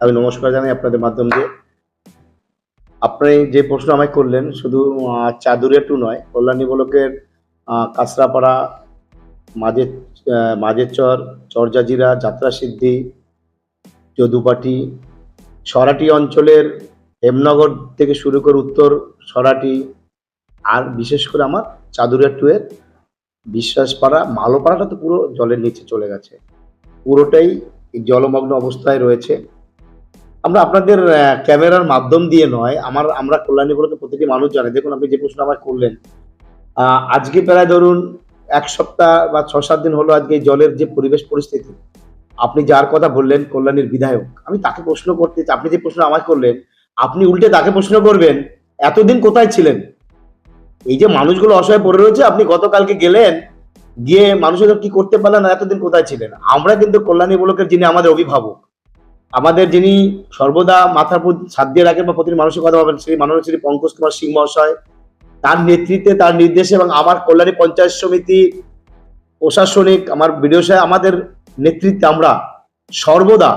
আমি নমস্কার জানাই আপনাদের মাধ্যম দিয়ে। আপনি যে প্রশ্ন আমায় করলেন শুধু চাদুরিয়া টু নয় কল্যাণী বলকের কাঁচরাপাড়া মাঝের আহ, চর চরজাজিরা যাত্রা সিদ্ধি যদুপাটি সরাটি অঞ্চলের হেমনগর থেকে শুরু করে উত্তর সরাটি আর বিশেষ করে আমার চাদুরিয়া টু এর বিশ্বাসপাড়া মালোপাড়াটা তো পুরো জলের নিচে চলে গেছে। পুরোটাই জলমগ্ন অবস্থায় রয়েছে। আমরা আপনাদের ক্যামেরার মাধ্যম দিয়ে নয়, আমার, আমরা কল্যাণী বলতে প্রতিটি মানুষ জানে। দেখুন, আপনি যে প্রশ্ন আমার করলেন আজকে প্রায় ধরুন এক সপ্তাহ বা ছ সাত দিন হলো আজকে জলের যে পরিবেশ পরিস্থিতি। আপনি যার কথা বললেন, কল্যাণীর বিধায়ক, আমি তাকে প্রশ্ন করতে। আপনি যে প্রশ্ন আমায় করলেন, আপনি উল্টে তাকে প্রশ্ন করবেন, এতদিন কোথায় ছিলেন? এই যে মানুষগুলো অসহায় পড়ে রয়েছে, আপনি গতকালকে গেলেন, গিয়ে মানুষের কি করতে পারলেন এতদিন কোথায় ছিলেন? আমরা কিন্তু কল্যাণী বলকের যিনি আমাদের অভিভাবক আমাদের যিনি সর্বদা মাথার ছাদ দিয়ে রাখেন বা প্রতিটি মানুষের কথা ভাবেন, সেই মানুষ শ্রী পঙ্কজ কুমার সিং মহাশয়, তার নেতৃত্বে, তার নির্দেশে এবং আমার কল্যাণী পঞ্চায়েত সমিতি প্রশাসনিক, আমার বিডিও সাহেব, আমাদের নেতৃত্বে আমরা সর্বদা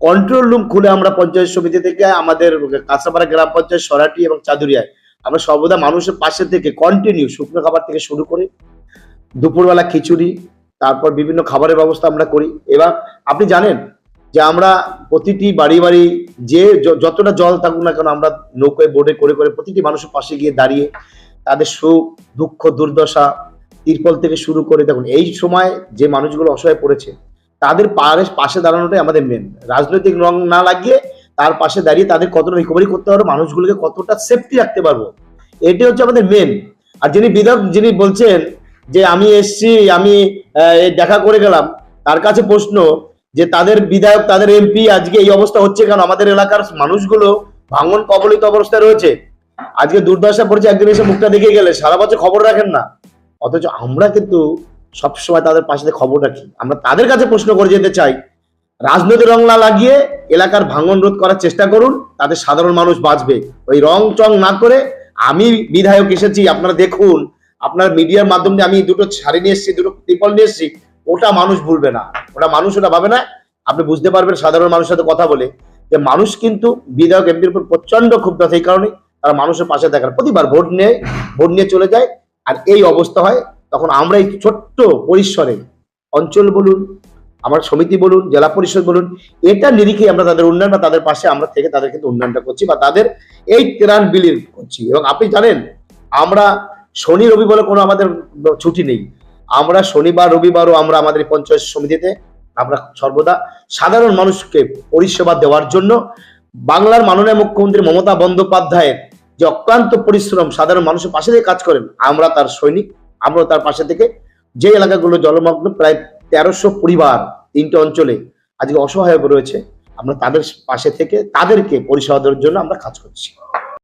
কন্ট্রোল রুম খুলে আমরা পঞ্চায়েত সমিতি থেকে, আমাদের কাঁচাপাড়া গ্রাম পঞ্চায়েত সরাটি এবং চাদুরিয়ায় আমরা সর্বদা মানুষের পাশে থেকে কন্টিনিউ শুকনো খাবার থেকে শুরু করে। দুপুরবেলা খিচুড়ি, তারপর বিভিন্ন খাবারের ব্যবস্থা আমরা করি। এবার আপনি জানেন যে আমরা প্রতিটি বাড়ি বাড়ি যে যতটা জল থাকুক না কেন আমরা নৌকায় বোর্ডে করে করে প্রতিটি মানুষের পাশে গিয়ে দাঁড়িয়ে তাদের সুখ, দুঃখ, দুর্দশা, তিরপল থেকে শুরু করে দেখুন, এই সময় যে মানুষগুলো অসহায় পড়েছে, তাদের পাশে দাঁড়ানোটাই আমাদের মেন রাজনৈতিক রং না লাগিয়ে তার পাশে দাঁড়িয়ে তাদের কতটা রিকভারি করতে পারব, মানুষগুলোকে কতটা সেফটি রাখতে পারব, এটাই হচ্ছে আমাদের মেন আর যিনি বিধায়ক, যিনি বলছেন যে, আমি এসছি, আমি দেখা করে গেলাম। তার কাছে প্রশ্ন যে তাদের বিধায়ক, তাদের এমপি আজকে এই অবস্থা হচ্ছে কেন? আমাদের এলাকার মানুষগুলো ভাঙন কবলিত অবস্থায় রয়েছে। আজকে দুর্দশা পড়ছে, একদিন এসে মুখটা দেখে গেলে। সারা বছর খবর রাখেন না। অথচ আমরা কিন্তু সবসময় তাদের পাশে খবর রাখি। আমরা তাদের কাছে প্রশ্ন করে যেতে চাই, রাজনৈতিক রং না লাগিয়ে এলাকার ভাঙন রোধ করার চেষ্টা করুন তাদের সাধারণ মানুষ বাঁচবে। ওই রং চং না করে আমি বিধায়ক এসেছি, আপনারা দেখুন, আপনার মিডিয়ার মাধ্যমে আমি দুটো শাড়ি নিয়ে এসেছি, দুটো ত্রিপল নিয়ে এসেছি, ওটা মানুষ ভুলবে না। ওটা মানুষ ওটা ভাবে না। আপনি বুঝতে পারবেন সাধারণ মানুষের সাথে কথা বলে যে মানুষ কিন্তু বিধায়ক এমপির উপর প্রচণ্ড ক্ষুব্ধ সেই কারণে তারা মানুষের পাশে দেখার। প্রতিবার ভোট নিয়ে ভোট নিয়ে চলে যায় আর এই অবস্থা হয় তখন আমরা এই ছোট্ট পরিসরে অঞ্চল বলুন, আমার সমিতি বলুন, জেলা পরিষদ বলুন, এটা নিরিখে আমরা তাদের উন্নয়ন বা তাদের পাশে আমরা থেকে তাদের কিন্তু উন্নয়নটা করছি বা তাদের এই ত্রাণ বিলির করছি। এবং আপনি জানেন, আমরা শনি, রবি বলে কোনো আমাদের ছুটি নেই। আমরা শনিবার, রবিবারও আমরা আমাদের পঞ্চায়েত সমিতিতে আমরা সর্বদা সাধারণ মানুষকে পরিষেবা দেওয়ার জন্য বাংলার মাননীয় মুখ্যমন্ত্রী মমতা বন্দ্যোপাধ্যায়ের যে অক্লান্ত পরিশ্রম সাধারণ মানুষের পাশে থেকে কাজ করেন, আমরা তার সৈনিক, আমরা তার পাশে থেকে যে এলাকাগুলো জলমগ্ন প্রায় তেরোশো পরিবার তিনটে অঞ্চলে আজকে অসহায় হয়ে রয়েছে, আমরা তাদের পাশে থেকে তাদেরকে পরিষেবা দেওয়ার জন্য আমরা কাজ করছি।